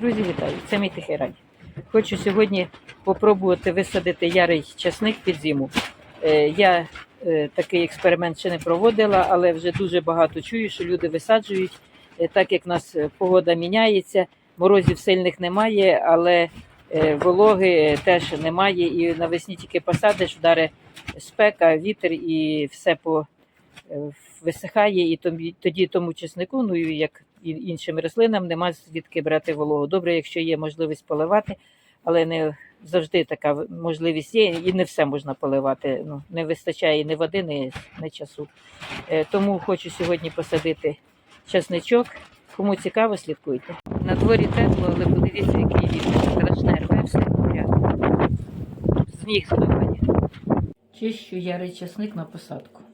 Друзі, вітаю! Це мій тихий рай. Хочу сьогодні попробувати висадити ярий часник під зиму. Е, Я е, такий експеримент ще не проводила, але вже дуже багато чую, що люди висаджують. Е, Так як в нас погода міняється, морозів сильних немає, але вологи теж немає. І навесні тільки посадиш, вдаре спека, вітер і все по висихає, і тоді, тому чеснику, ну як іншим рослинам, нема звідки брати вологу. Добре, якщо є можливість поливати, але не завжди така можливість є, і не все можна поливати. Ну, не вистачає ні води, ні, ні часу. Е, Тому хочу сьогодні посадити часничок. Кому цікаво, слідкуйте. На дворі тепло, але подивіться, який вітер. Страшне рве все порядку. Сніг зливає. Чищу ярий часник на посадку.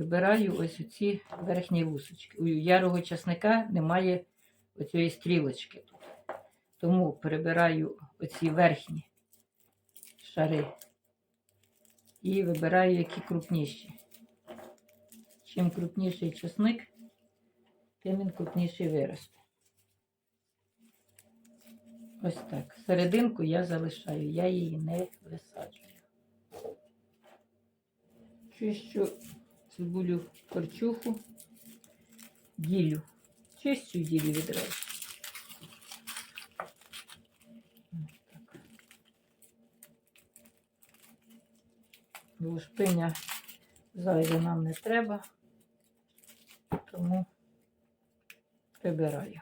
Вибираю ось оці верхні вусочки. У ярого часника немає оцієї стрілочки тут. Тому перебираю оці верхні шари і вибираю які крупніші. Чим крупніший часник, тим він крупніший виросте. Ось так. Серединку я залишаю, я її не висаджую. Чищу цибулю корчуху, ділю. Чистю ділю відразу. Двушпиня. Зайве нам не треба, тому прибираю.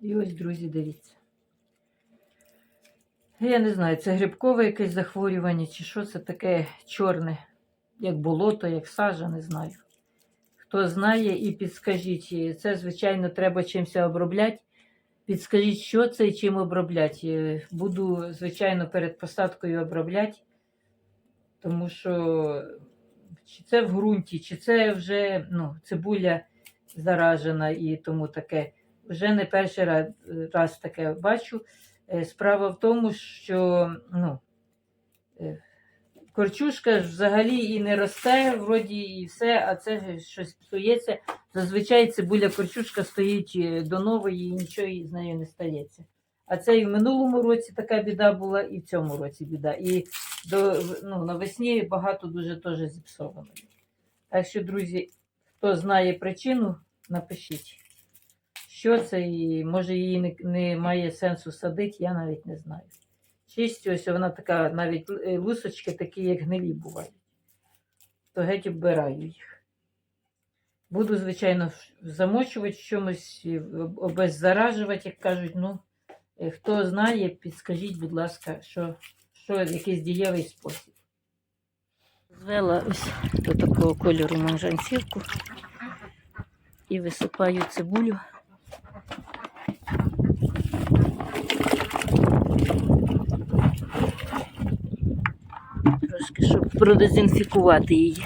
І ось, друзі, дивіться. Я не знаю, це грибкове якесь захворювання, чи що це таке чорне, як болото, як сажа, не знаю. Хто знає і підскажіть, це, звичайно, треба чимось обробляти. Підскажіть, що це і чим обробляти. Буду, звичайно, перед посадкою обробляти, тому що чи це в ґрунті, чи це вже ну, цибуля заражена і тому таке. Вже не перший раз, раз таке бачу. Е, Справа в тому, що ну, е, корчушка ж взагалі і не росте, вроді і все, а це щось псується. Зазвичай цибуля корчушка стоїть е, до нової і нічого з нею не стається. А це і в минулому році така біда була, і в цьому році біда. І до, ну, навесні багато дуже теж зіпсовано. Так що, друзі, хто знає причину, напишіть. Що це і може її не, не має сенсу садити, я навіть не знаю. Чистю, ось вона така, навіть е, лусочки такі, як гнилі бувають. То геть оббираю їх. Буду, звичайно, замочувати чомусь, обеззаражувати, як кажуть. Ну, е, хто знає, підскажіть, будь ласка, що, що якийсь дієвий спосіб. Звела ось до такого кольору манжанцівку і висипаю цибулю. Трошки, щоб продезінфікувати її.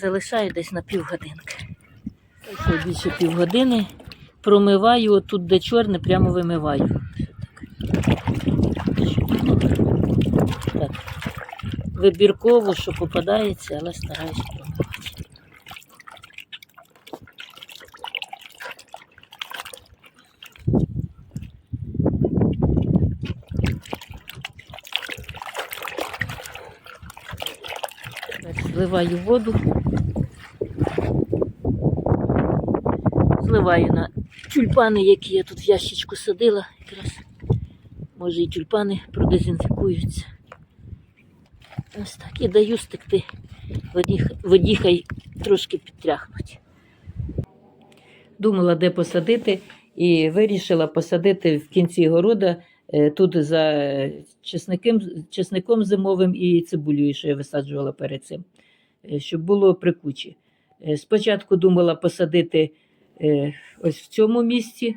Залишаю десь на півгодинки. Ще більше півгодини. Промиваю отут, де чорне, прямо вимиваю. Так. Вибірково, що попадається, але стараюсь Зливаю воду. Зливаю на тюльпани, які я тут в ящичку садила. Якраз може і тюльпани продезінфікуються. Ось так. І даю стекти воді, воді хай трошки підтряхнуть. Думала, де посадити, і вирішила посадити в кінці города е, тут за чесником, чесником зимовим і цибулею, що я висаджувала перед цим, е, щоб було при кучі. Е, Спочатку думала посадити е, ось в цьому місці,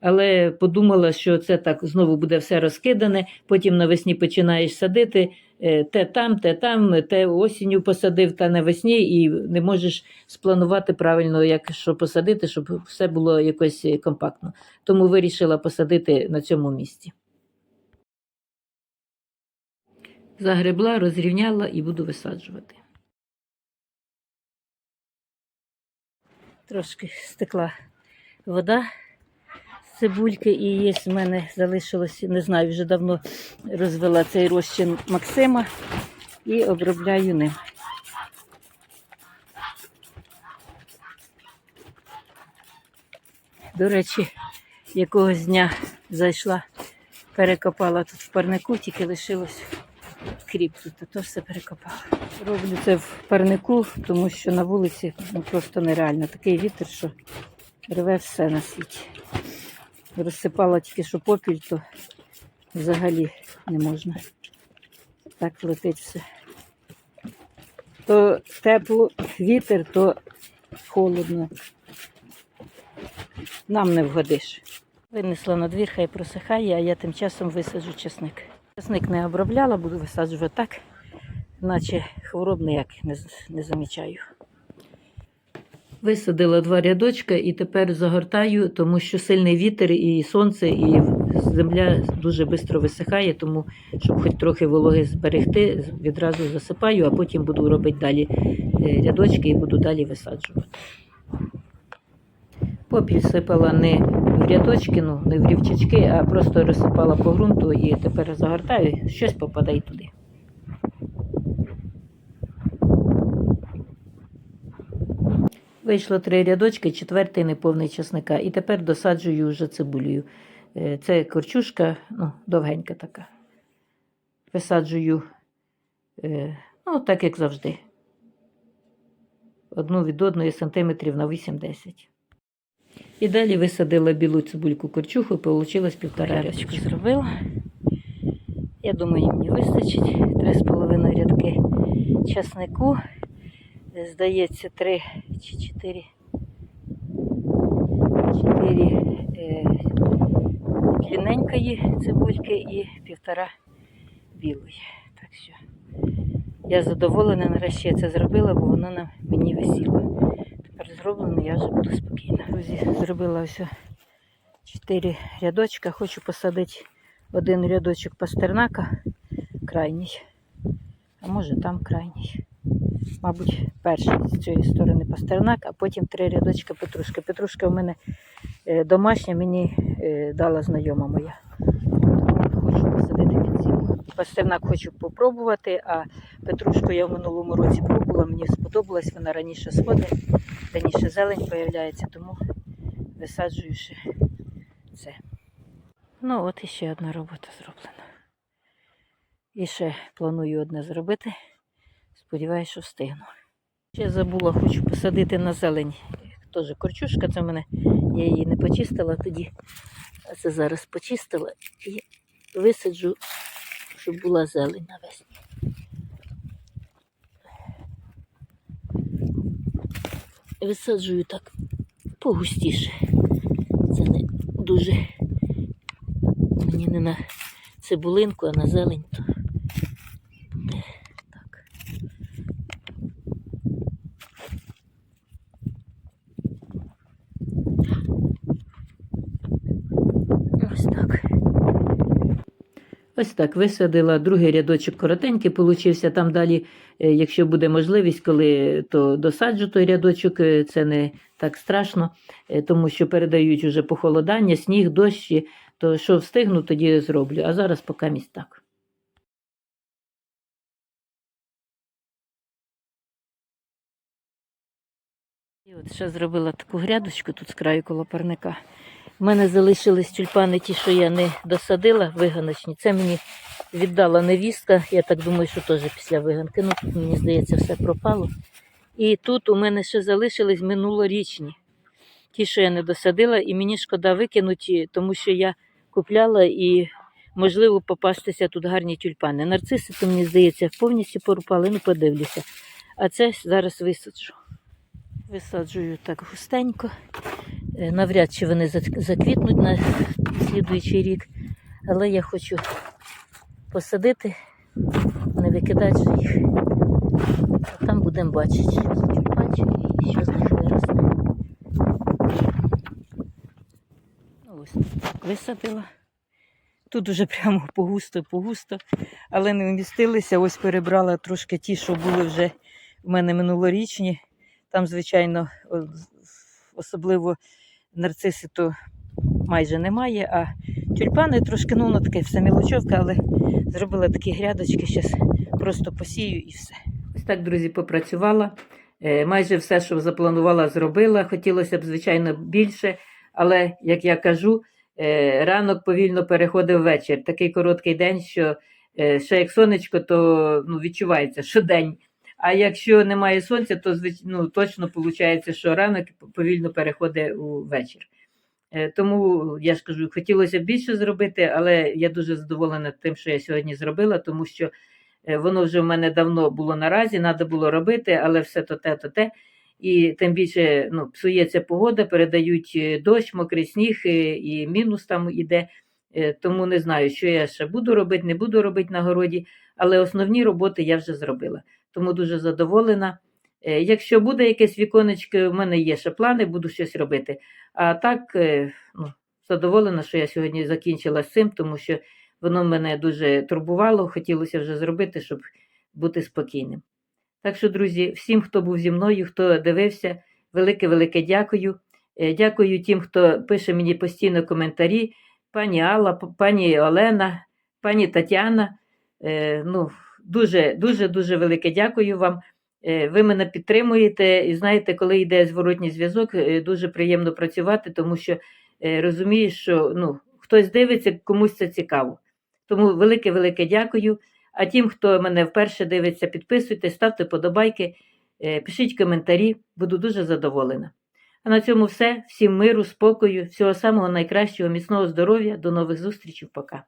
Але подумала, що це так знову буде все розкидане. Потім навесні починаєш садити е, те там, те там, те осінню посадив, та навесні, і не можеш спланувати правильно, як що посадити, щоб все було якось е, компактно. Тому вирішила посадити на цьому місці. Загребла, розрівняла і буду висаджувати. Трошки стекла вода з цибульки, і є в мене залишилось, не знаю, вже давно розвела цей розчин Максима і обробляю ним. До речі, якогось дня зайшла, перекопала тут в парнику, тільки лишилось кріп тут, а то все перекопала. Роблю це в парнику, тому що на вулиці ну, просто нереально. Такий вітер, що рве все на світі. Розсипала тільки що попіль, то взагалі не можна. Так летить все. То тепло, вітер, то холодно. Нам не вгодиш. Винесла на двір, хай просихає, а я тим часом висаджу чесник. Чесник не обробляла, буду висаджувати так, наче хвороб ніяк не, не замічаю. Висадила два рядочка і тепер загортаю, тому що сильний вітер і сонце, і земля дуже швидко висихає, тому щоб хоч трохи вологи зберегти, відразу засипаю, а потім буду робити далі е, рядочки і буду далі висаджувати. Попіль сипала не в рядочки, ну не в рівчачки, а просто розсипала по ґрунту і тепер загортаю, щось попадає туди. Вийшло три рядочки, четвертий неповний часника. І тепер досаджую вже цибулею. Е, Це корчушка, ну, довгенька така. Висаджую, е, ну, так як завжди. Одну від одної сантиметрів на 8-10. І далі висадила білу цибульку корчуху, і вийшло півтора рядочку зробила. Я думаю, мені вистачить. Три з половиною рядки часнику. Здається, три чи чотири. Чотири е, длинненької цибульки і півтора білої. Так що я задоволена, нарешті я це зробила, бо воно на мені висіло. Зроблено, я вже буду спокійна. Друзі, зробила ось чотири рядочка. Хочу посадити один рядочок пастернака, крайній. А може там крайній. Мабуть, перший з цієї сторони пастернак, а потім три рядочка петрушки. Петрушка в мене е, домашня, мені е, дала знайома моя. Хочу посадити. Пастернак хочу попробувати, а петрушку я в минулому році пробувала, мені сподобалась, вона раніше сходить, раніше зелень появляється, тому висаджую ще це. Ну, от іще одна робота зроблена. І ще планую одне зробити. Сподіваюсь, що встигну. Ще забула, хочу посадити на зелень. Теж корчушка, це в мене, я її не почистила тоді, це зараз почистила і висаджу, щоб була зелень навесні. Висаджую так погустіше. Це не дуже мені не на цибулинку, а на зелень буде так. Ось так. Ось так висадила другий рядочок коротенький, получився там далі, е, якщо буде можливість, коли то досаджу той рядочок, е, це не так страшно, е, тому що передають уже похолодання, сніг, дощі, то що встигну, тоді зроблю. А зараз поки місць так. І от ще зробила таку грядочку тут з краю коло парника. У мене залишились тюльпани ті, що я не досадила, виганочні. Це мені віддала невістка. Я так думаю, що теж після виганки. Ну, тут, мені здається, все пропало. І тут у мене ще залишились минулорічні. Ті, що я не досадила, і мені шкода викинути, тому що я купляла і, можливо, попастися тут гарні тюльпани. Нарциси, то мені здається, повністю порупали, ну подивлюся. А це зараз висаджу. Висаджую так густенько. Е, Навряд чи вони заквітнуть на слідуючий рік, але я хочу посадити, не викидати їх. А там будемо бачити, що за тюльпанчики і що з них виросте. Ось так висадила. Тут уже прямо погусто, погусто, але не вмістилися. Ось перебрала трошки ті, що були вже в мене минулорічні. Там, звичайно, особливо нарциси то майже немає, а тюльпани трошки, ну, воно таке все мілочовка, але зробила такі грядочки, зараз просто посію і все. Ось так, друзі, попрацювала. Е, Майже все, що запланувала, зробила. Хотілося б, звичайно, більше, але, як я кажу, е, ранок повільно переходив вечір. Такий короткий день, що е, ще як сонечко, то ну, відчувається, що день. А якщо немає сонця, то ну, точно виходить, що ранок повільно переходить у вечір. Е, Тому я ж кажу, хотілося б більше зробити, але я дуже задоволена тим, що я сьогодні зробила, тому що е, воно вже в мене давно було наразі, треба було робити, але все то те, то те. І тим більше ну, псується погода, передають е, дощ, мокрий сніг, і мінус там іде. Тому не знаю, що я ще буду робити, не буду робити на городі, але основні роботи я вже зробила. Тому дуже задоволена. Е, Якщо буде якесь віконечко, в мене є ще плани, буду щось робити. А так, е, ну, задоволена, що я сьогодні закінчила з цим, тому що воно мене дуже турбувало, хотілося вже зробити, щоб бути спокійним. Так що, друзі, всім, хто був зі мною, хто дивився, велике-велике дякую. Е, Дякую тим, хто пише мені постійно коментарі. Пані Алла, пані Олена, пані Тетяна. Ну, дуже, дуже, дуже велике дякую вам. Е, Ви мене підтримуєте, і знаєте, коли йде зворотній зв'язок, е, дуже приємно працювати, тому що е, розумієш, що ну, хтось дивиться, комусь це цікаво. Тому велике-велике дякую. А тим, хто мене вперше дивиться, підписуйтесь, ставте подобайки, пишіть коментарі, буду дуже задоволена. А на цьому все. Всім миру, спокою, всього самого найкращого, міцного здоров'я. До нових зустрічей. Пока.